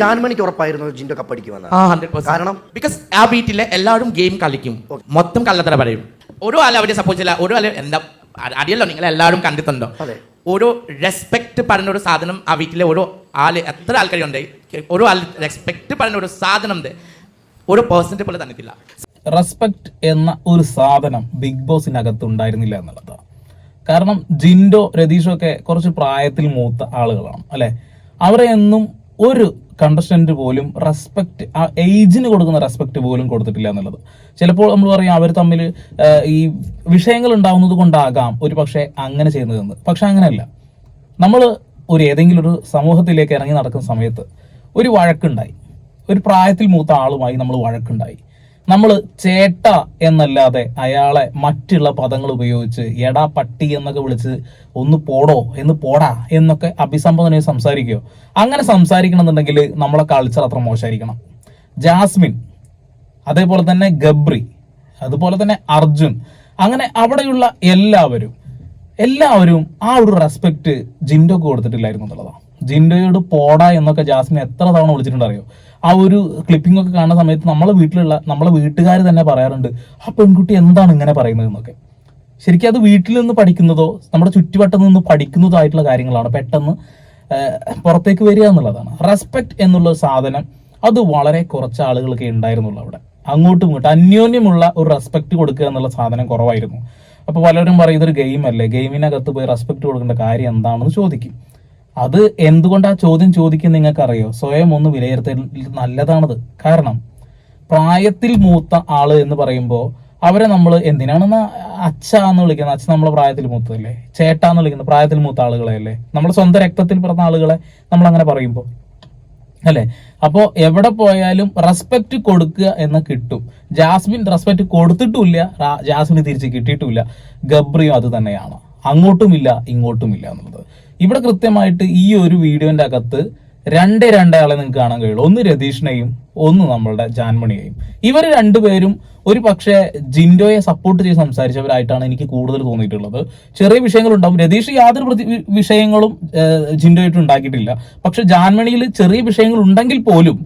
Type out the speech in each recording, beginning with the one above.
ജാൻമണിക്ക് ഉറപ്പായിരുന്നു ജിൻഡോ കപ്പടിക്കുമെന്ന് കാരണം? ബിക്കോസ് ആ വീട്ടിലെ എല്ലാവരും ഗെയിം കളിക്കും. മൊത്തം കള്ളത്തര പറയും. ഒരു ആൾ അവരെ സപ്പോർട്ട് ചെയ്യില്ല. ഒരു ആൾ എന്താ അറിയല്ലോ നിങ്ങൾ എല്ലാവരും കണ്ടിട്ടുണ്ടോ? അതെ. ഓരോ റെസ്പെക്ട് പറഞ്ഞ ഒരു സാധനം ആ വീട്ടിലെ ഓരോ ആൾ എത്ര ആൾക്കാരുണ്ട്? ഓരോ ആൾ റെസ്പെക്ട് പറഞ്ഞ ഒരു സാധനം ഉണ്ട്. ഒരു പേഴ്സന്റെ പോലെ തന്നിട്ടില്ല. റെസ്പെക്ട് എന്ന ഒരു സാധനം ബിഗ് ബോസിനകത്ത് ഉണ്ടായിരുന്നില്ല എന്നുള്ളതാണ് കാരണം ജിൻഡോ രതീഷും ഒക്കെ കുറച്ച് പ്രായത്തിൽ മൂത്ത ആളുകളാണ് അല്ലെ? അവരെ എന്നും ഒരു കണ്ടസ്റ്റന്റ് പോലും റെസ്പെക്ട് ആ ഏജിന് കൊടുക്കുന്ന റെസ്പെക്ട് പോലും കൊടുത്തിട്ടില്ല എന്നുള്ളത്. ചിലപ്പോൾ നമ്മൾ പറയും അവർ തമ്മിൽ ഈ വിഷയങ്ങൾ ഉണ്ടാവുന്നത് കൊണ്ടാകാം ഒരു പക്ഷേ അങ്ങനെ ചെയ്യുന്നതെന്ന്. പക്ഷെ അങ്ങനെയല്ല. നമ്മൾ ഒരു ഏതെങ്കിലും ഒരു സമൂഹത്തിലേക്ക് ഇറങ്ങി നടക്കുന്ന സമയത്ത് ഒരു വഴക്കുണ്ടായി. ഒരു പ്രായത്തിൽ മൂത്ത ആളുമായി നമ്മൾ വഴക്കുണ്ടായി. നമ്മൾ ചേട്ട എന്നല്ലാതെ അയാളെ മറ്റുള്ള പദങ്ങൾ ഉപയോഗിച്ച് എടാ പട്ടി എന്നൊക്കെ വിളിച്ച് ഒന്ന് പോടോ എന്ന് പോടാ എന്നൊക്കെ അഭിസംബോധന സംസാരിക്കുകയോ അങ്ങനെ സംസാരിക്കണമെന്നുണ്ടെങ്കിൽ നമ്മളെ കൾച്ചർ അത്ര മോശമായിരിക്കണം ജാസ്മിൻ അതേപോലെ തന്നെ ഗബ്രി അതുപോലെ തന്നെ അർജുൻ അങ്ങനെ അവിടെയുള്ള എല്ലാവരും എല്ലാവരും ആ ഒരു റെസ്പെക്ട് ജിൻഡോക്ക് കൊടുത്തിട്ടില്ലായിരുന്നു എന്നുള്ളതാണ്. ജിൻഡോയോട് പോടാ എന്നൊക്കെ ജാസ്മിൻ എത്ര തവണ വിളിച്ചിട്ടുണ്ട് അറിയോ ആ ഒരു ക്ലിപ്പിംഗ് ഒക്കെ കാണുന്ന സമയത്ത് നമ്മളെ വീട്ടിലുള്ള നമ്മളെ വീട്ടുകാർ തന്നെ പറയാറുണ്ട് ആ പെൺകുട്ടി എന്താണ് ഇങ്ങനെ പറയുന്നത്? എന്നൊക്കെ. ശരിക്കും അത് വീട്ടിൽ നിന്ന് പഠിക്കുന്നതോ നമ്മുടെ ചുറ്റുവട്ടത്ത് നിന്ന് പഠിക്കുന്നതോ ആയിട്ടുള്ള കാര്യങ്ങളാണ്. പെട്ടെന്ന് പുറത്തേക്ക് വരിക എന്നുള്ളതാണ്. റെസ്പെക്ട് എന്നുള്ള സാധനം അത് വളരെ കുറച്ച് ആളുകൾക്ക് ഉണ്ടായിരുന്നുള്ളൂ അവിടെ. അങ്ങോട്ടും ഇങ്ങോട്ടും അന്യോന്യമുള്ള ഒരു റെസ്പെക്ട് കൊടുക്കുക എന്നുള്ള സാധനം കുറവായിരുന്നു. അപ്പോൾ പലരും പറയും ഇതൊരു ഗെയിം അല്ലേ ഗെയിമിനകത്ത് പോയി റെസ്പെക്ട് കൊടുക്കേണ്ട കാര്യം എന്താണെന്ന് ചോദിക്കും. അത് എന്തുകൊണ്ട് ആ ചോദ്യം ചോദിക്കുന്ന നിങ്ങൾക്ക് അറിയോ സ്വയം ഒന്ന് വിലയിരുത്തൽ നല്ലതാണത്. കാരണം പ്രായത്തിൽ മൂത്ത ആൾ എന്ന് പറയുമ്പോൾ അവരെ നമ്മൾ എന്തിനാണെന്ന് അച്ഛ എന്ന് വിളിക്കുന്നത്? അച്ഛൻ നമ്മളെ പ്രായത്തിൽ മൂത്തതല്ലേ? ചേട്ടാ എന്ന് വിളിക്കുന്നത് പ്രായത്തിൽ മൂത്ത ആളുകളെ അല്ലേ നമ്മുടെ സ്വന്തം രക്തത്തിൽ പിറന്ന ആളുകളെ നമ്മൾ അങ്ങനെ പറയുമ്പോൾ അല്ലെ? അപ്പോൾ എവിടെ പോയാലും റെസ്പെക്റ്റ് കൊടുക്കുക എന്ന് കിട്ടും. Jasmine respect കൊടുത്തിട്ടുമില്ല. ജാസ്മിന് തിരിച്ച് കിട്ടിയിട്ടുമില്ല. ഗബ്രിയും അത് തന്നെയാണ്. അങ്ങോട്ടുമില്ല ഇങ്ങോട്ടുമില്ല എന്നുള്ളത്. ഇവിടെ കൃത്യമായിട്ട് ഈ ഒരു വീഡിയോന്റെ അകത്ത് രണ്ട് രണ്ടയാളെ നിങ്ങൾക്ക് കാണാൻ കഴിയുള്ളൂ. ഒന്ന് രതീഷിനെയും ഒന്ന് നമ്മളുടെ ജാൻമണിയെയും. ഇവർ രണ്ടുപേരും ഒരു പക്ഷേ ജിൻഡോയെ സപ്പോർട്ട് ചെയ്ത് സംസാരിച്ചവരായിട്ടാണ് എനിക്ക് കൂടുതൽ തോന്നിയിട്ടുള്ളത്. ചെറിയ വിഷയങ്ങളുണ്ടാവും. രതീഷ് യാതൊരു പ്രതി വിഷയങ്ങളും ജിൻഡോയായിട്ട് ഉണ്ടാക്കിയിട്ടില്ല. പക്ഷെ ജാൻമണിയിൽ ചെറിയ വിഷയങ്ങൾ ഉണ്ടെങ്കിൽ പോലും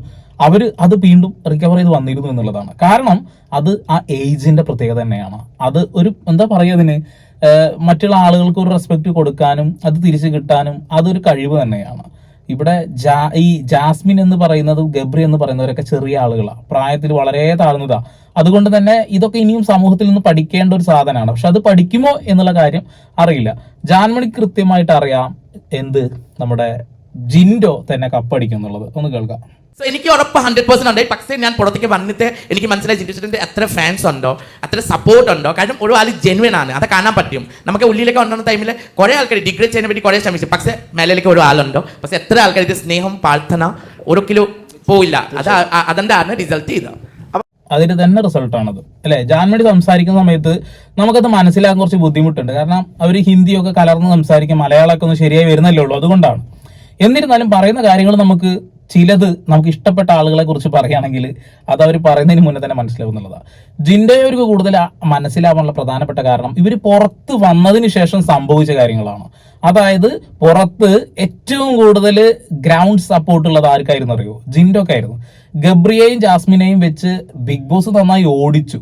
അവർ അത് വീണ്ടും റിക്കവർ ചെയ്ത് വന്നിരുന്നു എന്നുള്ളതാണ്. കാരണം അത് ആ ഏജിന്റെ പ്രത്യേകത തന്നെയാണ്. അത് ഒരു എന്താ പറയുക അതിന്? മറ്റുള്ള ആളുകൾക്ക് ഒരു റെസ്പെക്ട് കൊടുക്കാനും അത് തിരിച്ചു കിട്ടാനും അതൊരു കഴിവ് തന്നെയാണ്. ഇവിടെ ജാ ഈ ജാസ്മിൻ എന്ന് പറയുന്നതും ഗബ്രി എന്ന് പറയുന്നവരൊക്കെ ചെറിയ ആളുകളാണ് പ്രായത്തിൽ വളരെ താഴ്ന്നതാണ് അതുകൊണ്ട് തന്നെ ഇതൊക്കെ ഇനിയും സമൂഹത്തിൽ നിന്ന് പഠിക്കേണ്ട ഒരു സാധനമാണ്. പക്ഷെ അത് പഠിക്കുമോ എന്നുള്ള കാര്യം അറിയില്ല. ജാൻമണി കൃത്യമായിട്ട് അറിയാം എന്ത്? നമ്മുടെ ജിൻഡോ തന്നെ കപ്പടിക്കും എന്നുള്ളത് ഒന്ന് കേൾക്കാം. എനിക്ക് ഉറപ്പ് ഹൺഡ്രഡ് പെർസെന്റ് ഉണ്ട്. പക്ഷേ ഞാൻ പുറത്തേക്ക് വന്നിട്ട് എനിക്ക് മനസ്സിലായി ജിൻഡിച്ചിന്റെ എത്ര ഫാൻസ് ഉണ്ടോ അത്ര സപ്പോർട്ട് ഉണ്ടോ. കാരണം ഒരു ആൾ ജെനുവൻ ആണ്. അത് കാണാൻ പറ്റും. നമുക്ക് ഉള്ളിലേക്ക് ഉണ്ടെന്ന ടൈമിൽ കുറേ ആൾക്കാർ ഡിഗ്രി ചെയ്യാൻ വേണ്ടി കുറേ ശ്രമിച്ചു. പക്ഷേ മേലേക്ക് ഒരു ആളുണ്ടോ? പക്ഷേ എത്ര ആൾക്കാർ ഇത് സ്നേഹം പ്രാർത്ഥന ഒരു കിലോ പോയില്ല അത് അതെന്താണ് റിസൾട്ട് ചെയ്തത് അതിന് തന്നെ റിസൾട്ടാണത് അല്ലെ? ജാൻമണി സംസാരിക്കുന്ന സമയത്ത് നമുക്കത് മനസ്സിലാക്കാൻ കുറച്ച് ബുദ്ധിമുട്ടുണ്ട്. കാരണം അവർ ഹിന്ദിയൊക്കെ കലർന്ന് സംസാരിക്കും. മലയാളമൊക്കെ ഒന്ന് ശരിയായി വരുന്നല്ലേ ഉള്ളൂ. അതുകൊണ്ടാണ്. എന്നിരുന്നാലും പറയുന്ന കാര്യങ്ങൾ നമുക്ക് ചിലത് നമുക്ക് ഇഷ്ടപ്പെട്ട ആളുകളെ കുറിച്ച് പറയുകയാണെങ്കിൽ അത് അവർ പറയുന്നതിന് മുന്നേ തന്നെ മനസ്സിലാവും എന്നുള്ളതാണ് ജിൻഡയോർക്ക് കൂടുതൽ മനസ്സിലാവാനുള്ള പ്രധാനപ്പെട്ട കാരണം ഇവർ പുറത്ത് വന്നതിന് ശേഷം സംഭവിച്ച കാര്യങ്ങളാണ്. അതായത് പുറത്ത് ഏറ്റവും കൂടുതൽ ഗ്രൗണ്ട് സപ്പോർട്ട് ഉള്ളത് ആർക്കായിരുന്നു അറിയോ? ജിൻഡോക്കായിരുന്നു ഗബ്രിയെയും ജാസ്മിനെയും വെച്ച് ബിഗ് ബോസ് നന്നായി ഓടിച്ചു.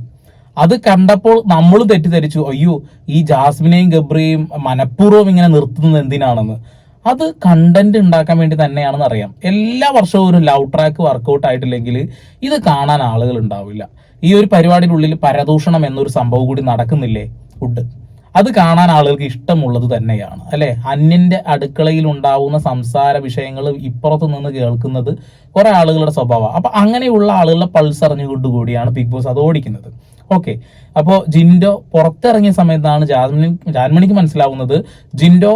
അത് കണ്ടപ്പോൾ നമ്മൾ തെറ്റിദ്ധരിച്ചു. അയ്യോ ഈ ജാസ്മിനെയും ഗബ്രിയേയും മനഃപൂർവം ഇങ്ങനെ നിർത്തുന്നത് എന്തിനാണെന്ന്. അത് കണ്ടന്റ് ഉണ്ടാക്കാൻ വേണ്ടി തന്നെയാണെന്ന് അറിയാം. എല്ലാ വർഷവും ഒരു ലവ് ട്രാക്ക് വർക്കൗട്ട് ആയിട്ടില്ലെങ്കിൽ ഇത് കാണാൻ ആളുകൾ ഉണ്ടാവില്ല. ഈ ഒരു പരിപാടിയുടെ ഉള്ളിൽ പരദൂഷണം എന്നൊരു സംഭവം കൂടി നടക്കുന്നില്ലേ? ഫുഡ് അത് കാണാൻ ആളുകൾക്ക് ഇഷ്ടമുള്ളത് തന്നെയാണ്. അല്ലെ? അന്യന്റെ അടുക്കളയിൽ ഉണ്ടാവുന്ന സംസാര വിഷയങ്ങൾ ഇപ്പുറത്ത് നിന്ന് കേൾക്കുന്നത് കുറെ ആളുകളുടെ സ്വഭാവം അപ്പൊ അങ്ങനെയുള്ള ആളുകളുടെ പൾസ് അറിഞ്ഞുകൊണ്ട് കൂടിയാണ് ബിഗ് ബോസ് അത് ഓടിക്കുന്നത്. ഓക്കെ അപ്പോൾ ജിൻഡോ പുറത്തിറങ്ങിയ സമയത്താണ് ജാൻമണി ജാൻമണിക്ക് മനസ്സിലാവുന്നത് ജിൻഡോ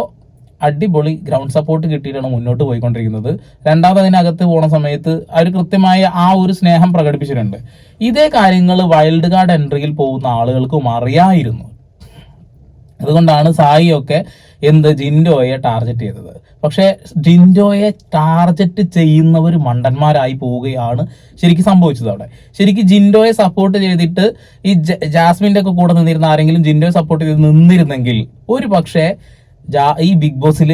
അടിപൊളി ഗ്രൗണ്ട് സപ്പോർട്ട് കിട്ടിയിട്ടാണ് മുന്നോട്ട് പോയിക്കൊണ്ടിരിക്കുന്നത്. രണ്ടാമത് അതിനകത്ത് പോണ സമയത്ത് അവർ കൃത്യമായ ആ ഒരു സ്നേഹം പ്രകടിപ്പിച്ചിട്ടുണ്ട്. ഇതേ കാര്യങ്ങൾ വൈൽഡ് കാർഡ് എൻട്രിയിൽ പോകുന്ന ആളുകൾക്കും അറിയായിരുന്നു. അതുകൊണ്ടാണ് സായി ഒക്കെ എന്ത് ജിൻഡോയെ ടാർഗറ്റ് ചെയ്തത്. പക്ഷേ ജിൻഡോയെ ടാർഗറ്റ് ചെയ്യുന്നവർ മണ്ടന്മാരായി പോവുകയാണ് ശരിക്കും സംഭവിച്ചത് അവിടെ. ശരിക്കും ജിൻഡോയെ സപ്പോർട്ട് ചെയ്തിട്ട് ഈ ജാസ്മിന്റെ ഒക്കെ കൂടെ നിന്നിരുന്ന ആരെങ്കിലും ജിൻഡോയെ സപ്പോർട്ട് ചെയ്ത് നിന്നിരുന്നെങ്കിൽ ഒരു പക്ഷേ ഈ ബിഗ് ബോസിൽ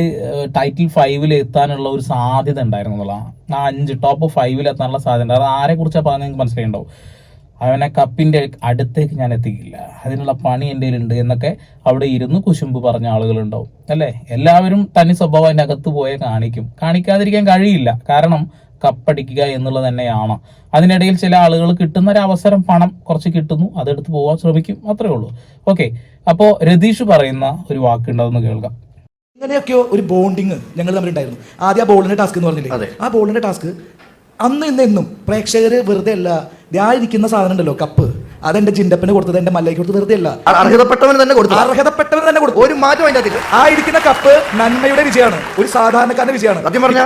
ടൈറ്റിൽ ഫൈവിൽ എത്താനുള്ള ഒരു സാധ്യത ഉണ്ടായിരുന്നു എന്നുള്ളതാണ് ആ അഞ്ച് ടോപ്പ് ഫൈവിൽ എത്താനുള്ള സാധ്യത ഉണ്ട്. അത് ആരെ കുറിച്ചാണ് പറഞ്ഞത് നിങ്ങൾക്ക് മനസ്സിലായിട്ടുണ്ടാവും? അവനെ കപ്പിന്റെ അടുത്തേക്ക് ഞാൻ എത്തിക്കില്ല. അതിനുള്ള പണി എന്റെ ഉണ്ട് എന്നൊക്കെ അവിടെ ഇരുന്ന് കുശുമ്പ് പറഞ്ഞ ആളുകളുണ്ടാവും. അല്ലേ? എല്ലാവരും തനി സ്വഭാവം അതിന്റെ അകത്ത് പോയേ കാണിക്കും. കാണിക്കാതിരിക്കാൻ കഴിയില്ല. കാരണം കപ്പടിക്കുക എന്നുള്ളത് തന്നെയാണ്. അതിനിടയിൽ ചില ആളുകൾ കിട്ടുന്ന ഒരു അവസരം പണം കുറച്ച് കിട്ടുന്നു അതെടുത്ത് പോകാൻ ശ്രമിക്കും അത്രേ ഉള്ളൂ. ഓക്കെ അപ്പോ രതീഷ് പറയുന്ന ഒരു വാക്കുണ്ടാവുന്ന കേൾക്കാം. ഇങ്ങനെയൊക്കെയോ ഒരു ബോണ്ടിങ് ഞങ്ങൾ തമ്മിലുണ്ടായിരുന്നു. ആദ്യം ആ ബോളിന്റെ ടാസ്ക് എന്ന് പറഞ്ഞില്ലേ? ആ ബോളിന്റെ ടാസ്ക് അന്ന് ഇന്ന് എന്നും പ്രേക്ഷകർ വെറുതെ അല്ല ഞാൻ ഇരിക്കുന്ന സാധനം ഉണ്ടല്ലോ കപ്പ് അതെന്റെ ജിൻഡപ്പന് കൊടുത്തത് എന്റെ മല്ലയ്ക്ക് കൊടുത്തത് വെറുതെ അല്ല. അർഹതപ്പെട്ടവന് തന്നെ കൊടുത്തു അർഹതപ്പെട്ടവന് തന്നെ കൊടുത്തു. ഒരു മാറ്റം അതിന്റെ അതിൽ ആ ഇരിക്കുന്ന കപ്പ് നന്മയുടെ വിജയമാണ്. ഒരു സാധാരണക്കാരന്റെ വിജയമാണ്. സത്യം പറഞ്ഞ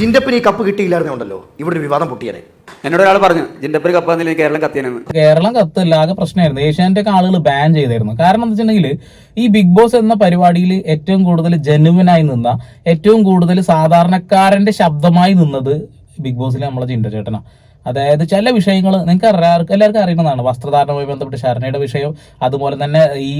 ജിന്റപ്പിന് ഈ കപ്പ് കിട്ടിയില്ലായിരുന്നുണ്ടല്ലോ ഇവിടെ ഒരു വിവാദം പൊട്ടിയാനെ. എന്നോട് ഒരാൾ പറഞ്ഞു ജിൻഡപ്പിന് കപ്പ് തന്നില്ലെങ്കിൽ കേരളം കത്തിയാനെന്ന് കേരളം കത്തല്ല ആകെ പ്രശ്നമായിരുന്നു. ഏഷ്യാനെറ്റ് ഒക്കെ ആളുകൾ ബാൻ ചെയ്തായിരുന്നു. കാരണം എന്താ വെച്ചിട്ടുണ്ടെങ്കിൽ ഈ ബിഗ് ബോസ് എന്ന പരിപാടിയിൽ ഏറ്റവും കൂടുതൽ ജനുവിനായി നിന്ന ഏറ്റവും കൂടുതൽ സാധാരണക്കാരന്റെ ശബ്ദമായി നിന്നത് ബിഗ് ബോസിലെ നമ്മളെ ചിന്ത ചേട്ടനാ. അതായത് ചില വിഷയങ്ങൾ നിങ്ങൾക്ക് അറിയാം എല്ലാവർക്കും അറിയുന്നതാണ്. വസ്ത്രധാരണവുമായി ബന്ധപ്പെട്ട് ശരണയുടെ വിഷയം അതുപോലെ തന്നെ ഈ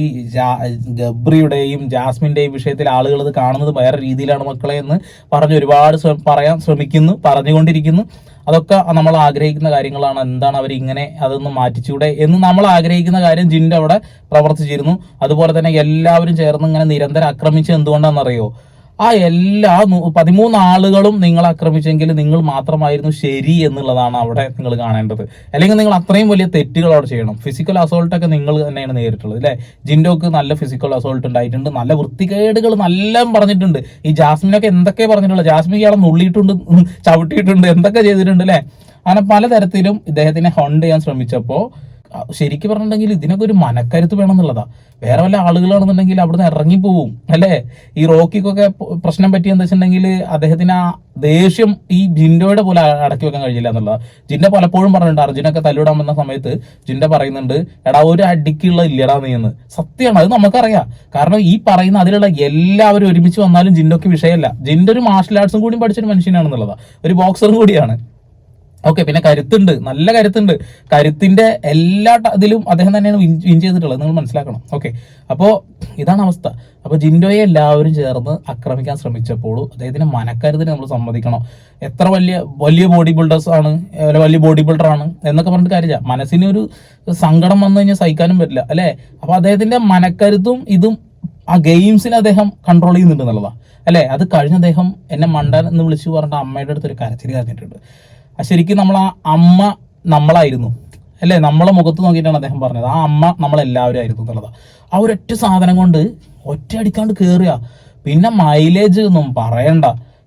ഗബ്രിയുടെയും ജാസ്മിന്റെയും വിഷയത്തിൽ ആളുകൾ ഇത് കാണുന്നത് വേറെ രീതിയിലാണ് മക്കളെ എന്ന് പറഞ്ഞ് ഒരുപാട് പറയാൻ ശ്രമിക്കുന്നു പറഞ്ഞുകൊണ്ടിരിക്കുന്നു. അതൊക്കെ നമ്മൾ ആഗ്രഹിക്കുന്ന കാര്യങ്ങളാണ്. എന്താണ് അവർ ഇങ്ങനെ അതൊന്ന് മാറ്റിച്ചൂടെ എന്ന് നമ്മൾ ആഗ്രഹിക്കുന്ന കാര്യം ജിന്റെ അവിടെ പ്രവർത്തിച്ചിരുന്നു. അതുപോലെ തന്നെ എല്ലാവരും ചേർന്ന് ഇങ്ങനെ നിരന്തരം ആക്രമിച്ച് എന്തുകൊണ്ടാണെന്നറിയോ? ആ എല്ലാ പതിമൂന്ന് ആളുകളും നിങ്ങൾ ആക്രമിച്ചെങ്കിൽ നിങ്ങൾ മാത്രമായിരുന്നു ശരി എന്നുള്ളതാണ് അവിടെ നിങ്ങൾ കാണേണ്ടത്. അല്ലെങ്കിൽ നിങ്ങൾ അത്രയും വലിയ തെറ്റുകൾ അവിടെ ചെയ്യണം. ഫിസിക്കൽ അസോൾട്ട് ഒക്കെ നിങ്ങൾ തന്നെയാണ് നേരിട്ടുള്ളത് അല്ലേ? ജിൻഡോക്ക് നല്ല ഫിസിക്കൽ അസോൾട്ട് ഉണ്ടായിട്ടുണ്ട്. നല്ല വൃത്തികേടുകൾ നല്ല പറഞ്ഞിട്ടുണ്ട്. ഈ ജാസ്മിനൊക്കെ എന്തൊക്കെ പറഞ്ഞിട്ടുള്ളത്? ജാസ്മിൻ ഇയാളെ നുള്ളിയിട്ടുണ്ട് ചവിട്ടിയിട്ടുണ്ട് എന്തൊക്കെ ചെയ്തിട്ടുണ്ട് അല്ലേ? അങ്ങനെ പലതരത്തിലും ഇദ്ദേഹത്തിനെ ഹോണ്ട് ചെയ്യാൻ ശ്രമിച്ചപ്പോൾ ശരിക്കും പറഞ്ഞിട്ടുണ്ടെങ്കിൽ ഇതിനൊക്കെ ഒരു മനക്കരുത്ത് വേണം എന്നുള്ളതാ വേറെ വല്ല ആളുകളാണെന്നുണ്ടെങ്കിൽ അവിടുന്ന് ഇറങ്ങിപ്പോവും അല്ലേ? ഈ റോക്കിക്കൊക്കെ പ്രശ്നം പറ്റി എന്താ വെച്ചിട്ടുണ്ടെങ്കിൽ അദ്ദേഹത്തിന് ആ ദേഷ്യം ഈ ജിൻഡോയുടെ പോലെ അടക്കി വെക്കാൻ കഴിയില്ല എന്നുള്ളത്. ജിൻഡ പലപ്പോഴും പറഞ്ഞിട്ടുണ്ട് അർജുനൊക്കെ തല്ലിടാൻ വന്ന സമയത്ത് ജിൻഡ പറയുന്നുണ്ട് എടാ ഒരു അടിക്കുള്ള ഇല്ലടാ നീ എന്ന്. സത്യമാണ് അത് നമുക്കറിയാം. കാരണം ഈ പറയുന്ന അതിലുള്ള എല്ലാവരും ഒരുമിച്ച് വന്നാലും ജിൻഡോക്ക് വിഷയമല്ല. ജിൻഡ ഒരു മാർഷൽ ആർട്സും കൂടി പഠിച്ചൊരു മനുഷ്യനാണെന്നുള്ളതാ. ഒരു ബോക്സറും കൂടിയാണ്. ഓക്കെ പിന്നെ കരുത്തുണ്ട്. നല്ല കരുത്തുണ്ട്. കരുത്തിന്റെ എല്ലാ ഇതിലും അദ്ദേഹം തന്നെയാണ് വിൻ ചെയ്തിട്ടുള്ളത്. നിങ്ങൾ മനസ്സിലാക്കണം. ഓക്കെ. അപ്പോൾ ഇതാണ് അവസ്ഥ. അപ്പോൾ ജിൻഡോയെ എല്ലാവരും ചേർന്ന് ആക്രമിക്കാൻ ശ്രമിച്ചപ്പോൾ അദ്ദേഹത്തിന്റെ മനക്കരുതിനെ നമ്മൾ സമ്മതിക്കണം. എത്ര വലിയ വലിയ ബോഡി ബിൽഡേഴ്സ് ആണ് വലിയ ബോഡി ബിൽഡർ ആണ് എന്നൊക്കെ പറഞ്ഞിട്ട് കാര്യമില്ല. മനസ്സിന് ഒരു സങ്കടം വന്നു കഴിഞ്ഞാൽ സഹിക്കാനും പറ്റില്ല അല്ലേ? അപ്പോൾ അദ്ദേഹത്തിന്റെ മനക്കരുത്തും ഇതും ആ ഗെയിംസിനെ അദ്ദേഹം കൺട്രോൾ ചെയ്യുന്നുണ്ട് എന്നുള്ളതാണ് അല്ലേ? അത് കഴിഞ്ഞ അദ്ദേഹം എന്നെ മണ്ടൻ എന്ന് വിളിച്ചു പറഞ്ഞിട്ട് അമ്മയുടെ അടുത്തൊരു കരച്ചിൽ കരഞ്ഞിട്ടുണ്ട്. ശരിക്കും നമ്മൾ ആ അമ്മ നമ്മളായിരുന്നു. അല്ലേ? നമ്മളെ മുഖത്ത് നോക്കിയിട്ടാണ് അദ്ദേഹം പറഞ്ഞത്. ആ അമ്മ നമ്മളെല്ലാവരും ആയിരുന്നു എന്നുള്ളതാണ് ആ ഒരൊറ്റ സാധനം കൊണ്ട് ഒറ്റ അടിക്കാണ്ട് കയറുക പിന്നെ മൈലേജ് ഒന്നും പറയണ്ട.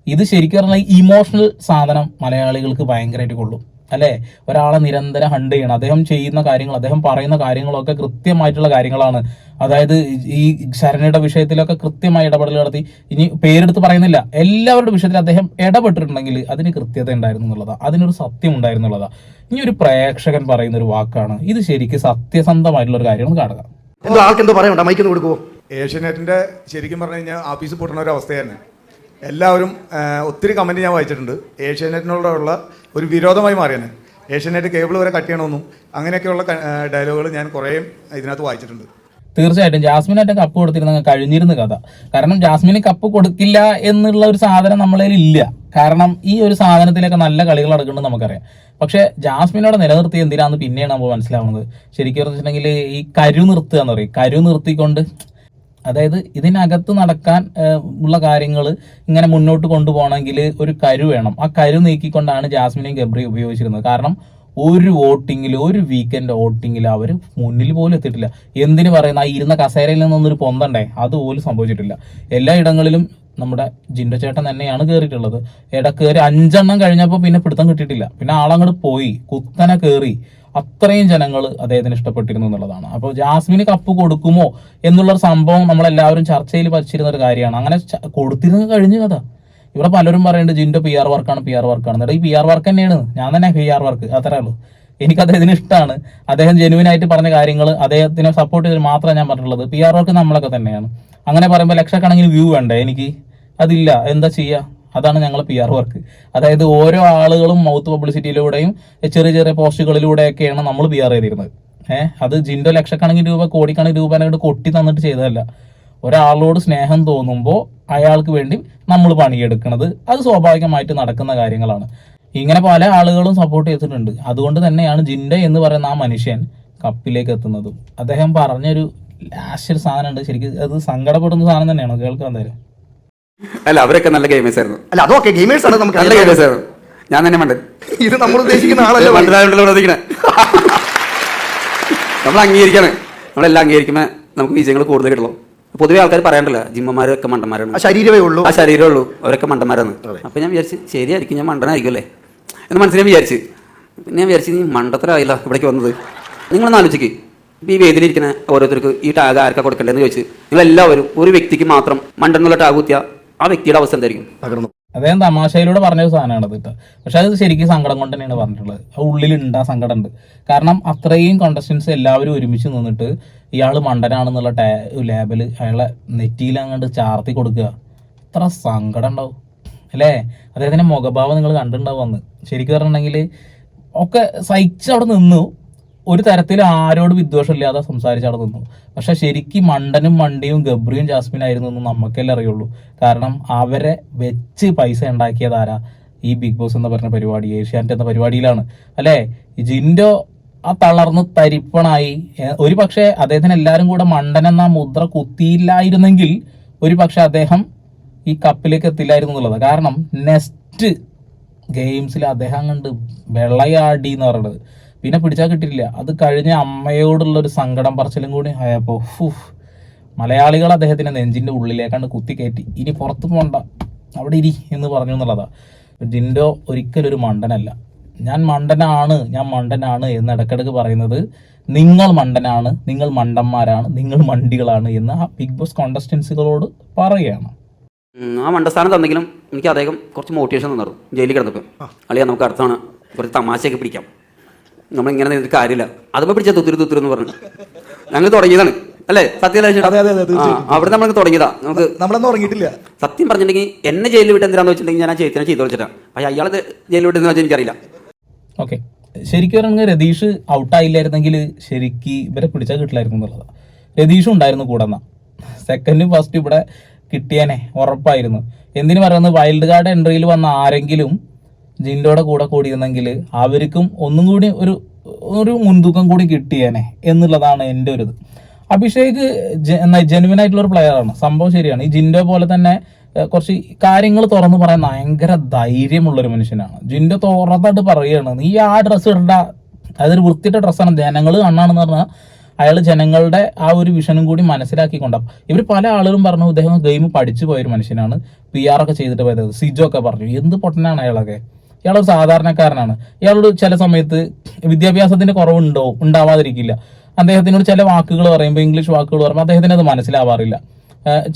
ഇത് ശരിക്കും പറഞ്ഞാൽ ഇമോഷണൽ സാധനം മലയാളികൾക്ക് ഭയങ്കരമായിട്ട് കൊള്ളും. അല്ലേ? ഒരാളെ നിരന്തരം ഹണ്ട് ചെയ്യണം. അദ്ദേഹം ചെയ്യുന്ന കാര്യങ്ങൾ അദ്ദേഹം പറയുന്ന കാര്യങ്ങളൊക്കെ കൃത്യമായിട്ടുള്ള കാര്യങ്ങളാണ്. അതായത് ഈ ശരണയുടെ വിഷയത്തിലൊക്കെ കൃത്യമായി ഇടപെടൽ നടത്തി. ഇനി പേരെടുത്ത് പറയുന്നില്ല. എല്ലാവരുടെ വിഷയത്തിൽ അദ്ദേഹം ഇടപെട്ടിട്ടുണ്ടെങ്കിൽ അതിന് കൃത്യത ഉണ്ടായിരുന്നു എന്നുള്ളതാണ് അതിനൊരു സത്യം ഉണ്ടായിരുന്നു എന്നുള്ളതാണ് ഇനി ഒരു പ്രേക്ഷകൻ പറയുന്ന ഒരു വാക്കാണ്. ഇത് ശരിക്കും സത്യസന്ധമായിട്ടുള്ള ഒരു കാര്യമാണ് കാണുക. എന്തോ ആൾക്കെന്തോ പറയണ്ട മൈക്കൊന്ന് കൊടുക്കുമോ ഏഷ്യനെറ്റിന്റെ ശരിക്കും പറഞ്ഞു കഴിഞ്ഞാൽ ആഫീസ് പൊട്ടുന്ന ഒരു അവസ്ഥയാണ് എല്ലാവരും ഒത്തിരി കമന്റ് ഞാൻ വായിച്ചിട്ടുണ്ട്. ഏഷ്യാനെറ്റിനോടുള്ള ഒരു വിരോധമായി മാറിയാണ് ഏഷ്യാനെറ്റ് കേബിൾ വരെ കട്ട് ചെയ്യണമെന്നും അങ്ങനെയൊക്കെയുള്ള ഡയലോഗുകൾ ഞാൻ കുറേ ഇതിനകത്ത് വായിച്ചിട്ടുണ്ട്. തീർച്ചയായിട്ടും. ജാസ്മിനായിട്ട് കപ്പ് കൊടുത്തിരുന്ന കഴിഞ്ഞിരുന്ന കഥ. കാരണം ജാസ്മിന് കപ്പ് കൊടുക്കില്ല എന്നുള്ള ഒരു സാധനം നമ്മളതിൽ ഇല്ല. കാരണം ഈ ഒരു സാധനത്തിലൊക്കെ നല്ല കളികൾ നടക്കുന്നുണ്ട് നമുക്കറിയാം. പക്ഷെ ജാസ്മിനോടെ നിലനിർത്തി എന്തിനാന്ന് പിന്നെയാണ് നമ്മൾ മനസ്സിലാവുന്നത്. ശരിക്കും പറഞ്ഞിട്ടുണ്ടെങ്കിൽ ഈ കരു നിർത്തുക എന്ന് പറയും. കരു നിർത്തിക്കൊണ്ട് അതായത് ഇതിനകത്ത് നടക്കാൻ ഉള്ള കാര്യങ്ങൾ ഇങ്ങനെ മുന്നോട്ട് കൊണ്ടുപോകണമെങ്കിൽ ഒരു കരു വേണം. ആ കരു നീക്കിക്കൊണ്ടാണ് ജാസ്മിനെയും ഗബ്രിയും ഉപയോഗിച്ചിരുന്നത്. കാരണം ഒരു വോട്ടിങ്ങിൽ ഒരു വീക്കെൻഡ് വോട്ടിങ്ങിൽ അവർ മുന്നിൽ പോലും എത്തിയിട്ടില്ല. എന്തിനു പറയുന്ന? ആ ഇരുന്ന കസേരയിൽ നിന്നൊരു പൊന്തണ്ടേ? അതുപോലും സംഭവിച്ചിട്ടില്ല. എല്ലാ ഇടങ്ങളിലും നമ്മുടെ ജിൻഡോ ചേട്ടൻ തന്നെയാണ് കയറിയിട്ടുള്ളത് ഇട കയറി അഞ്ചെണ്ണം കഴിഞ്ഞപ്പോൾ പിന്നെ പിടുത്തം കിട്ടിയിട്ടില്ല. പിന്നെ ആളങ്ങോട്ട് പോയി. കുത്തനെ കയറി അത്രയും ജനങ്ങൾ അദ്ദേഹത്തിന് ഇഷ്ടപ്പെട്ടിരുന്നു എന്നുള്ളതാണ്. അപ്പോൾ ജാസ്മിന് കപ്പ് കൊടുക്കുമോ എന്നുള്ളൊരു സംഭവം നമ്മളെല്ലാവരും ചർച്ചയിൽ വച്ചിരുന്ന ഒരു കാര്യമാണ്. അങ്ങനെ കൊടുത്തിരുന്ന കഴിഞ്ഞ കഴിഞ്ഞു കഥ. ഇവിടെ പലരും പറയുന്നുണ്ട് ജിന്റെ പി ആർ വർക്കാണ് പി ആർ വർക്കാണ് എന്നിട്ട് ഈ പി ആർ വർക്ക് തന്നെയാണ്. ഞാൻ തന്നെ പി ആർ വർക്ക് അത്രേ ഉള്ളൂ. എനിക്ക് അദ്ദേഹത്തിന് ഇഷ്ടമാണ് അദ്ദേഹം ജെനുവിൻ ആയിട്ട് പറഞ്ഞ കാര്യങ്ങൾ അദ്ദേഹത്തിനെ സപ്പോർട്ട് ചെയ്ത് മാത്രമേ ഞാൻ പറഞ്ഞിട്ടുള്ളത്. പി ആർ വർക്ക് നമ്മളൊക്കെ തന്നെയാണ്. അങ്ങനെ പറയുമ്പോൾ ലക്ഷക്കണക്കിന് വ്യൂ വേണ്ടേ എനിക്ക്? അതില്ല. എന്താ ചെയ്യുക അതാണ് ഞങ്ങൾ പി ആർ വർക്ക് അതായത് ഓരോ ആളുകളും മൗത്ത് പബ്ലിസിറ്റിയിലൂടെയും ചെറിയ ചെറിയ പോസ്റ്റുകളിലൂടെയൊക്കെയാണ് നമ്മൾ പി ആർ ചെയ്തിരുന്നത്. ഏഹ് അത് ജിൻഡോ ലക്ഷക്കണക്കിന് രൂപ കോടിക്കണക്കിന് രൂപ അങ്ങോട്ട് കൊട്ടി തന്നിട്ട് ചെയ്തതല്ല. ഒരാളോട് സ്നേഹം തോന്നുമ്പോൾ അയാൾക്ക് വേണ്ടി നമ്മൾ പണിയെടുക്കുന്നത് അത് സ്വാഭാവികമായിട്ട് നടക്കുന്ന കാര്യങ്ങളാണ്. ഇങ്ങനെ പല ആളുകളും സപ്പോർട്ട് ചെയ്തിട്ടുണ്ട്. അതുകൊണ്ട് തന്നെയാണ് ജിൻഡ എന്ന് പറയുന്ന ആ മനുഷ്യൻ കപ്പിലേക്ക് എത്തുന്നതും. അദ്ദേഹം പറഞ്ഞൊരു ലാസ്റ്റ് ഒരു സാധനം ഉണ്ട് ശരിക്കും അത് സങ്കടപ്പെടുന്ന സാധനം തന്നെയാണ്? കേൾക്കാൻ തരാം അല്ല അവരൊക്കെ നല്ല ഗെയിമേഴ്സ് ആയിരുന്നു. അല്ല അതൊക്കെ ഗെയിമേഴ്സ് ആണ് നമുക്ക് നല്ല ഗെയിമേഴ്സ് ആയിരുന്നു. ഞാൻ തന്നെ മണ്ടൻ. ഇത് നമ്മൾ ഉദ്ദേശിക്കുന്ന ആളല്ല. മണ്ടനായിട്ടുള്ള നമ്മൾ അംഗീകരിക്കണേ. നമ്മളെല്ലാം അംഗീകരിക്കുമ്പോൾ നമുക്ക് വിജയങ്ങൾ കൂടുതൽ കിട്ടുള്ളൂ പൊതുവെ ആൾക്കാർ പറയാണ്ടല്ലോ ജിമ്മന്മാരൊക്കെ മണ്ടന്മാരാണ്. ശരീരമേ ഉള്ളൂ. ആ ശരീരമേ ഉള്ളൂ. അവരൊക്കെ മണ്ടന്മാരാണ്. അപ്പൊ ഞാൻ വിചാരിച്ചു ശരിയായിരിക്കും ഞാൻ മണ്ടനായിരിക്കും അല്ലേ? എന്ന് മനസ്സിൽ ഞാൻ വിചാരിച്ച്. പിന്നെ ഞാൻ വിചാരിച്ചു നീ മണ്ടത്തരായില്ല ഇവിടേക്ക് വന്നത്. നിങ്ങളൊന്ന് ആലോചിക്ക്. ഈ വേദിയിലിരിക്കുന്ന ഓരോരുത്തർക്ക് ഈ ടാഗ് ആർക്കാ കൊടുക്കേണ്ടതെന്ന് ചോദിച്ച് നിങ്ങളെല്ലാവരും ഒരു വ്യക്തിക്ക് മാത്രം മണ്ടെന്നുള്ള ടാഗ് കുത്തിയ ആ വ്യക്തിയുടെ അവസ്ഥ എന്തായിരിക്കും? തകർന്നു. അദ്ദേഹം തമാശയിലൂടെ പറഞ്ഞ ഒരു സാധനമാണ് കേട്ടോ. പക്ഷെ അത് ശരിക്കും സങ്കടം കൊണ്ട് തന്നെയാണ് പറഞ്ഞിട്ടുള്ളത്. ആ ഉള്ളിലുണ്ട് ആ സങ്കടം ഉണ്ട് കാരണം അത്രയും കണ്ടസ്റ്റൻസ് എല്ലാവരും ഒരുമിച്ച് നിന്നിട്ട് ഇയാൾ മണ്ടനാണെന്നുള്ള ടാ ലേബൽ അയാളെ നെറ്റിയിൽ അങ്ങോട്ട് ചാർത്തി കൊടുക്കുക. ഇത്ര സങ്കടം ഉണ്ടാവും. അല്ലേ? അദ്ദേഹത്തിന്റെ മുഖഭാവം നിങ്ങൾ കണ്ടിട്ടുണ്ടാവും അന്ന്. ശരിക്കും പറഞ്ഞിട്ടുണ്ടെങ്കിൽ ഒക്കെ സഹിച്ച് അവിടെ നിന്നു. ഒരു തരത്തിൽ ആരോട് വിദ്വേഷമില്ലാതെ സംസാരിച്ചവിടെ നിന്നു. പക്ഷെ ശരിക്കും മണ്ടനും മണ്ടിയും ഗബ്രിയും ജാസ്മിൻ ആയിരുന്നു എന്ന് നമുക്കല്ലേ അറിയുള്ളൂ. കാരണം അവരെ വെച്ച് പൈസ ഉണ്ടാക്കിയതാരാ ഈ ബിഗ് ബോസ് എന്ന് പറഞ്ഞ പരിപാടി ഏഷ്യാനെറ്റ് എന്ന പരിപാടിയിലാണ്. അല്ലേ? ജിൻഡോ ആ തളർന്ന് തരിപ്പണായി. ഒരു പക്ഷേ അദ്ദേഹത്തിന് എല്ലാവരും കൂടെ മണ്ടൻ എന്ന മുദ്ര കുത്തിയില്ലായിരുന്നെങ്കിൽ ഒരു പക്ഷെ അദ്ദേഹം ഈ കപ്പിലേക്ക് എത്തില്ലായിരുന്നു എന്നുള്ളത്. കാരണം നെക്സ്റ്റ് ഗെയിംസിൽ അദ്ദേഹം കണ്ട് വെള്ളയാടി എന്ന് പറയുന്നത്. പിന്നെ പിടിച്ചാൽ കിട്ടിയില്ല അത് കഴിഞ്ഞ അമ്മയോടുള്ള ഒരു സങ്കടം പറച്ചിലും കൂടി ആയപ്പോൾ ഫുഫ് മലയാളികൾ അദ്ദേഹത്തിന്റെ നെഞ്ചിന്റെ ഉള്ളിലേക്കാണ്ട് കുത്തി കയറ്റി. ഇനി പുറത്തു പോണ്ട. അവിടെ ഇരി എന്ന് പറഞ്ഞു എന്നുള്ളതാണ് ജിൻഡോ ഒരിക്കലും ഒരു മണ്ടനല്ല. ഞാൻ മണ്ടനാണ് ഞാൻ മണ്ടനാണ് എന്ന് ഇടക്കിടക്ക് പറയുന്നത് നിങ്ങൾ മണ്ടനാണ് നിങ്ങൾ മണ്ടന്മാരാണ് നിങ്ങൾ മണ്ടികളാണ് എന്ന് ആ ബിഗ് ബോസ് കോണ്ടസ്റ്റൻസുകളോട് പറയുകയാണ് ആ മണ്ടസ്ഥാനം തന്നെങ്കിലും എനിക്ക് അദ്ദേഹം കുറച്ച് മോട്ടിവേഷൻ തന്നിരുന്നു. ജയിലിൽ കിടന്നപ്പോൾ അളിയാ നമുക്ക് അടുത്താണ് കുറച്ച് തമാശയൊക്കെ പിടിക്കാം. നമ്മളിങ്ങനെ നിന്നിട്ട് കാര്യമില്ല. അതുമ്പോൾ പിടിച്ച തുത്തിരി തുത്തിരി എന്ന് പറഞ്ഞു. ഞങ്ങൾ തുടങ്ങിയതാണ്. അല്ലേ? സത്യം അതെ, അതെ, അതെ, അവിടെ നമ്മൾ തുടങ്ങിയതാ. നമുക്ക് നമ്മളൊന്നും ഉറങ്ങിയിട്ടില്ല. സത്യം പറഞ്ഞിട്ടുണ്ടെങ്കിൽ എന്നെ ജയിലിൽ വിട്ട് എന്തിനാന്ന് വെച്ചിട്ടുണ്ടെങ്കിൽ ഞാൻ ആ ചേത്തിനെ ചെയ്തു വെച്ചിട്ടാ പക്ഷേ അയാൾ ജയിലിൽ വിട്ടെന്ന് വെച്ചാൽ എനിക്കറിയില്ല. ഓക്കെ. ശരിക്കും പറഞ്ഞാൽ രതീഷ് ഔട്ടായില്ലായിരുന്നെങ്കിൽ ശരിക്ക് ഇവരെ പിടിച്ചാൽ കിട്ടില്ലായിരുന്നു എന്നുള്ളതാണ് രതീഷും ഉണ്ടായിരുന്നു കൂടെ എന്നാ സെക്കൻഡും ഫസ്റ്റ് ഇവിടെ കിട്ടിയേനെ. ഉറപ്പായിരുന്നു. എന്തിനു പറയുന്നത്? വൈൽഡ് കാർഡ് എൻട്രിയിൽ വന്ന ആരെങ്കിലും ജിൻഡോടെ കൂടെ കൂടിയിരുന്നെങ്കിൽ അവർക്കും ഒന്നും കൂടി ഒരു ഒരു മുൻതൂക്കം കൂടി കിട്ടിയേനെ എന്നുള്ളതാണ് എന്റെ ഒരു ഇത് അഭിഷേക് ജെനുവിൻ ആയിട്ടുള്ള ഒരു പ്ലെയറാണ് സംഭവം ശരിയാണ്. ഈ ജിൻഡോ പോലെ തന്നെ കുറച്ച് കാര്യങ്ങൾ തുറന്നു പറയാൻ ഭയങ്കര ധൈര്യമുള്ള ഒരു മനുഷ്യനാണ്. ജിൻഡോ തുറന്നായിട്ട് പറയുകയാണ് നീ ആ ഡ്രസ്സ് ഇടണ്ട. അതൊരു വൃത്തിയുടെ ഡ്രസ്സാണ് ജനങ്ങൾ കണ്ണാണെന്ന് പറഞ്ഞാൽ അയാൾ ജനങ്ങളുടെ ആ ഒരു വിഷനും കൂടി മനസ്സിലാക്കിക്കൊണ്ടാ. ഇവർ പല ആളുകളും പറഞ്ഞു ഇദ്ദേഹം ഗെയിം പഠിച്ചു പോയൊരു മനുഷ്യനാണ്. പി ആർ ഒക്കെ ചെയ്തിട്ട് പോയത്. സിജോ ഒക്കെ പറഞ്ഞു എന്ത് പൊട്ടനാണ് അയാളൊക്കെ? ഇയാളൊരു സാധാരണക്കാരനാണ്. ഇയാളോട് ചില സമയത്ത് വിദ്യാഭ്യാസത്തിന്റെ കുറവുണ്ടോ? ഉണ്ടാവാതിരിക്കില്ല. അദ്ദേഹത്തിനോട് ചില വാക്കുകൾ പറയുമ്പോൾ ഇംഗ്ലീഷ് വാക്കുകൾ പറയുമ്പോൾ അദ്ദേഹത്തിന് അത് മനസ്സിലാവാറില്ല.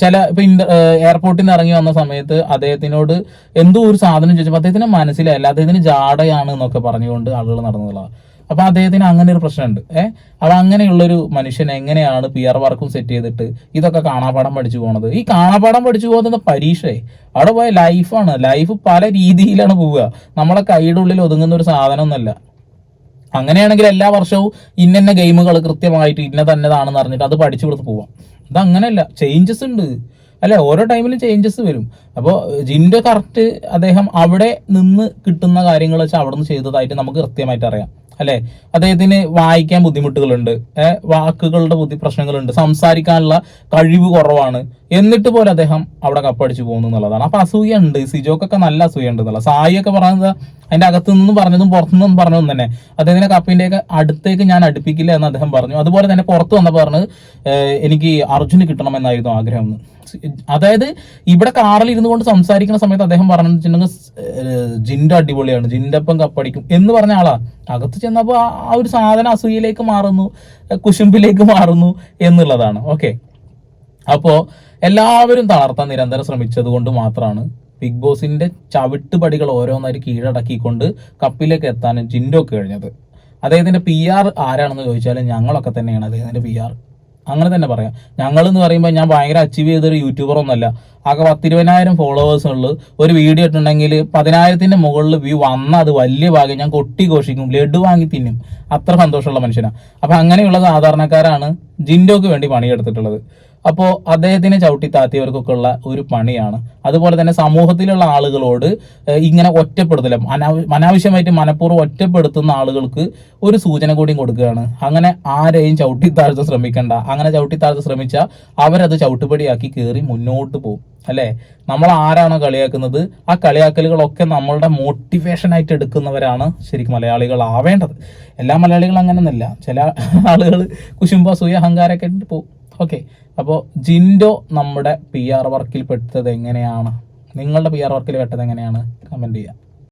ചില ഇപ്പൊ എയർപോർട്ടിൽ നിന്ന് ഇറങ്ങി വന്ന സമയത്ത് അദ്ദേഹത്തിനോട് എന്തോ ഒരു സാധനം ചോദിച്ചപ്പോൾ അദ്ദേഹത്തിന് മനസ്സിലായില്ല. അദ്ദേഹത്തിന് ജാടയാണ് എന്നൊക്കെ പറഞ്ഞുകൊണ്ട് ആളുകൾ നടന്നതാണ്. അപ്പൊ അദ്ദേഹത്തിന് അങ്ങനെ ഒരു പ്രശ്നമുണ്ട്. ഏഹ് അപ്പൊ അങ്ങനെയുള്ള ഒരു മനുഷ്യൻ എങ്ങനെയാണ് പി ആർ വർക്കും സെറ്റ് ചെയ്തിട്ട് ഇതൊക്കെ കാണാപാഠം പഠിച്ചു പോകുന്നത് ഈ കാണാപാഠം പഠിച്ചു പോകുന്ന പരീക്ഷയെ. അവിടെ പോയ ലൈഫാണ് ലൈഫ് പല രീതിയിലാണ് പോവുക. നമ്മളെ കൈയുടെ ഉള്ളിൽ ഒതുങ്ങുന്ന ഒരു സാധനമൊന്നുമല്ല. അങ്ങനെയാണെങ്കിൽ എല്ലാ വർഷവും ഇന്ന ഗെയിമുകൾ കൃത്യമായിട്ട് ഇന്ന തന്നെതാണെന്ന് അറിഞ്ഞിട്ട് അത് പഠിച്ചു കൊടുത്ത് പോവാം. ഇത് അങ്ങനെയല്ല ചേഞ്ചസ് ഉണ്ട്. അല്ലെ ഓരോ ടൈമിലും ചേഞ്ചസ് വരും. അപ്പോൾ ജിന്റെ കറക്റ്റ് അദ്ദേഹം അവിടെ നിന്ന് കിട്ടുന്ന കാര്യങ്ങൾ വെച്ചാൽ അവിടെ നിന്ന് ചെയ്തതായിട്ട് നമുക്ക് കൃത്യമായിട്ട് അറിയാം. അല്ലെ? അദ്ദേഹത്തിന് വായിക്കാൻ ബുദ്ധിമുട്ടുകളുണ്ട്. വാക്കുകളുടെ ബുദ്ധി പ്രശ്നങ്ങളുണ്ട്. സംസാരിക്കാനുള്ള കഴിവ് കുറവാണ്. എന്നിട്ട് പോലെ അദ്ദേഹം അവിടെ കപ്പടിച്ചു പോകുന്നു എന്നുള്ളതാണ്. അപ്പൊ അസൂയ ഉണ്ട് സിജോക്കൊക്കെ നല്ല അസൂയ ഉണ്ട് എന്നുള്ള സായി പറയുന്നത് അതിന്റെ അകത്തു നിന്നും പറഞ്ഞതും പുറത്തുനിന്നും പറഞ്ഞതും തന്നെ. അദ്ദേഹത്തിന്റെ കപ്പിന്റെ ഒക്കെ അടുത്തേക്ക് ഞാൻ അടുപ്പിക്കില്ല എന്ന് അദ്ദേഹം പറഞ്ഞു. അതുപോലെ തന്നെ പുറത്തു വന്നപ്പോൾ പറഞ്ഞത് എനിക്ക് അർജുന് കിട്ടണമെന്നായിരുന്നു ആഗ്രഹം അതായത് ഇവിടെ കാറിൽ ഇരുന്നു കൊണ്ട് സംസാരിക്കുന്ന സമയത്ത് അദ്ദേഹം പറഞ്ഞിട്ടുണ്ടെങ്കിൽ ജിന്റെ അടിപൊളിയാണ് ജിൻഡപ്പം കപ്പടിക്കും എന്ന് പറഞ്ഞ ആളാ. അകത്ത് ചെന്നപ്പോൾ ആ ഒരു സാധനം അസൂയയിലേക്ക് മാറുന്നു കുശുമ്പിലേക്ക് മാറുന്നു എന്നുള്ളതാണ്. ഓക്കെ. അപ്പോൾ എല്ലാവരും തളർത്താൻ നിരന്തരം ശ്രമിച്ചത് കൊണ്ട് മാത്രമാണ് ബിഗ് ബോസിന്റെ ചവിട്ടുപടികൾ ഓരോന്നായി കീഴടക്കിക്കൊണ്ട് കപ്പിലേക്ക് എത്താൻ ജിൻഡോക്ക് കഴിഞ്ഞത്. അദ്ദേഹത്തിന്റെ പി ആർ ആരാണെന്ന് ചോദിച്ചാൽ ഞങ്ങളൊക്കെ തന്നെയാണ് അദ്ദേഹത്തിന്റെ പി ആർ. അങ്ങനെ തന്നെ പറയാം. ഞങ്ങൾ എന്ന് പറയുമ്പോൾ ഞാൻ ഭയങ്കര അച്ചീവ് ചെയ്തൊരു യൂട്യൂബർ ഒന്നല്ല. ആകെ പത്തിരുപതിനായിരം ഫോളോവേഴ്സ് ഉള്ള. ഒരു വീഡിയോ ഇട്ടുണ്ടെങ്കിൽ പതിനായിരത്തിന്റെ മുകളിൽ വ്യൂ വന്ന അത് വലിയ ഭാഗം ഞാൻ കൊട്ടി ഘോഷിക്കും. ലഡു വാങ്ങി തിന്നും. അത്ര സന്തോഷമുള്ള മനുഷ്യനാണ് അപ്പൊ അങ്ങനെയുള്ള സാധാരണക്കാരാണ് ജിൻഡോക്ക് വേണ്ടി പണിയെടുത്തിട്ടുള്ളത്. അപ്പോൾ അദ്ദേഹത്തിനെ ചവിട്ടി ഉള്ള ഒരു പണിയാണ്. അതുപോലെ തന്നെ സമൂഹത്തിലുള്ള ആളുകളോട് ഇങ്ങനെ ഒറ്റപ്പെടുത്തല അനാ അനാവശ്യമായിട്ട് മനഃപൂർവം ഒറ്റപ്പെടുത്തുന്ന ആളുകൾക്ക് ഒരു സൂചന കൂടിയും കൊടുക്കുകയാണ്. അങ്ങനെ ആരെയും ചവിട്ടി ശ്രമിക്കണ്ട. അങ്ങനെ ചവിട്ടി താഴ്ത്താൻ ശ്രമിച്ചാൽ അവരത് ചവിട്ടുപടിയാക്കി കയറി മുന്നോട്ട് പോകും അല്ലേ? നമ്മൾ ആരാണോ കളിയാക്കുന്നത് ആ കളിയാക്കലുകളൊക്കെ നമ്മളുടെ മോട്ടിവേഷൻ ആയിട്ട് എടുക്കുന്നവരാണ് ശരിക്കും മലയാളികൾ ആവേണ്ടത്. എല്ലാ മലയാളികളും അങ്ങനെയൊന്നുമില്ല. ചില ആളുകൾ കുശുംബ സൂയ അഹങ്കാരമൊക്കെ പോകും ഓക്കെ അപ്പോൾ ജിൻഡോ നമ്മുടെ പി ആർ വർക്കിൽ പെട്ടത് എങ്ങനെയാണ്? നിങ്ങളുടെ പി ആർ വർക്കിൽ പെട്ടത് എങ്ങനെയാണ്? കമന്റ് ചെയ്യുക